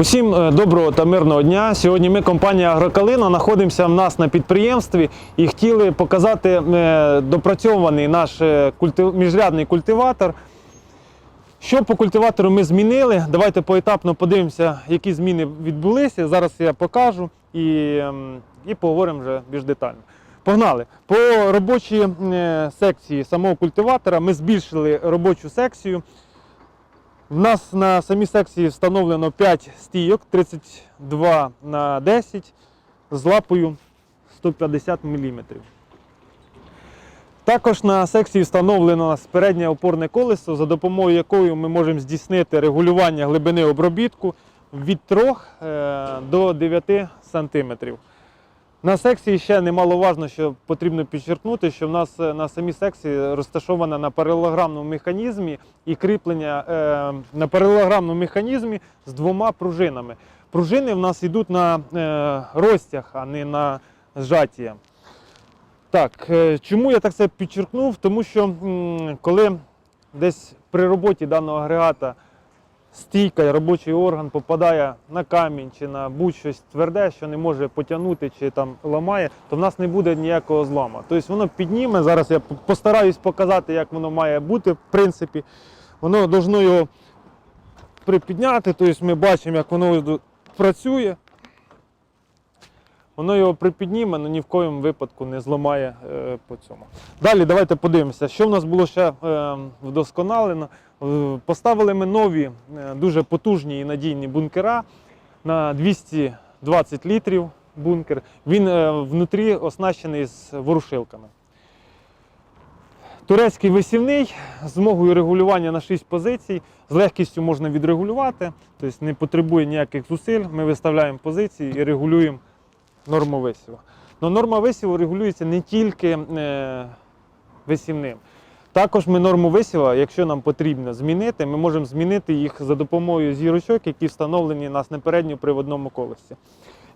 Усім е, доброго та мирного дня. Сьогодні ми, компанія Агрокалина, знаходимося в нас на підприємстві і хотіли показати е, допрацьований наш е, міжрядний культиватор. Що по культиватору ми змінили? Давайте поетапно подивимося, які зміни відбулися. Зараз я покажу і, ем, і поговоримо вже більш детально. Погнали! По робочій секції самого культиватора ми збільшили робочу секцію. В нас на самій секції встановлено 5 стійок 32 на 10 з лапою 150 мм. Також на секції встановлено переднє опорне колесо, за допомогою якої ми можемо здійснити регулювання глибини обробітку від 3 е, до 9 см. На секції ще немаловажно, що потрібно підчеркнути, що в нас е, на самій секції розташована на паралелограмному механізмі і кріплення е, на паралелограмному механізмі з двома пружинами. Пружини в нас йдуть на е, розтяг, а не на зжаття. Так, е, чому я так це підчеркнув? Тому що м, коли десь при роботі даного агрегата стійка робочий орган попадає на камінь чи на будь-щось тверде, що не може потягнути чи там ламає, то в нас не буде ніякого зламу. Тобто воно підніме. Зараз я постараюсь показати, як воно має бути, в принципі. Воно должно його припідняти, тобто ми бачимо, як воно працює. Воно його припідніме, але ні в коєму випадку не зламає е, по цьому. Dалі давайте подивимося, що в нас було ще е, вдосконалено. Поставили ми нові, е, дуже потужні і надійні бункера на 220 літрів бункер. Він внутрі оснащений з ворушилками. Турецький висівний з змогою регулювання на 6 позицій. З легкістю можна відрегулювати, тобто не потребує ніяких зусиль. Ми виставляємо позиції і регулюємо норму висіву. Но норма висіву регулюється не тільки е, висівним. Також ми норму висіва, якщо нам потрібно змінити, ми можемо змінити їх за допомогою зірочок, які встановлені у нас на передньо-приводному колесі.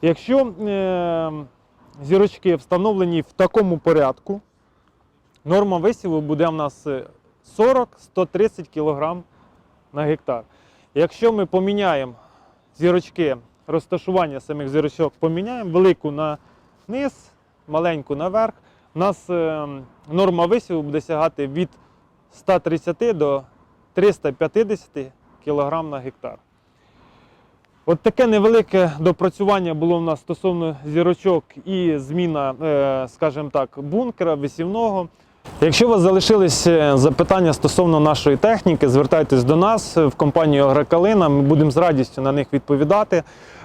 Якщо е, зірочки встановлені в такому порядку, норма висіву буде в нас е, 40-130 кг на гектар. Якщо ми поміняємо зірочки, розташування самих зірочок поміняємо, велику на низ, маленьку наверх, у нас е, норма висіву буде сягати від 130 до 350 кг на гектар. От таке невелике допрацювання було в нас стосовно зірочок і зміна, е, скажімо так, бункера висівного. Якщо у вас залишились е, запитання стосовно нашої техніки, звертайтесь до нас в компанію Агрокалина. Ми будемо з радістю на них відповідати.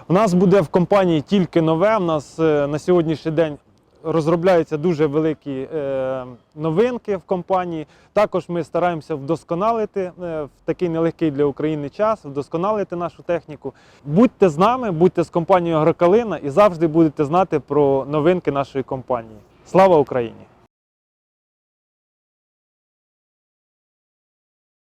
У нас буде в компанії тільки нове. У нас е, на сьогоднішній день розробляються дуже великі е, новинки в компанії. Також ми стараємося вдосконалити в такий нелегкий для України час, вдосконалити нашу техніку. Будьте з нами, будьте з компанією Агрокалина і завжди будете знати про новинки нашої компанії. Слава Україні!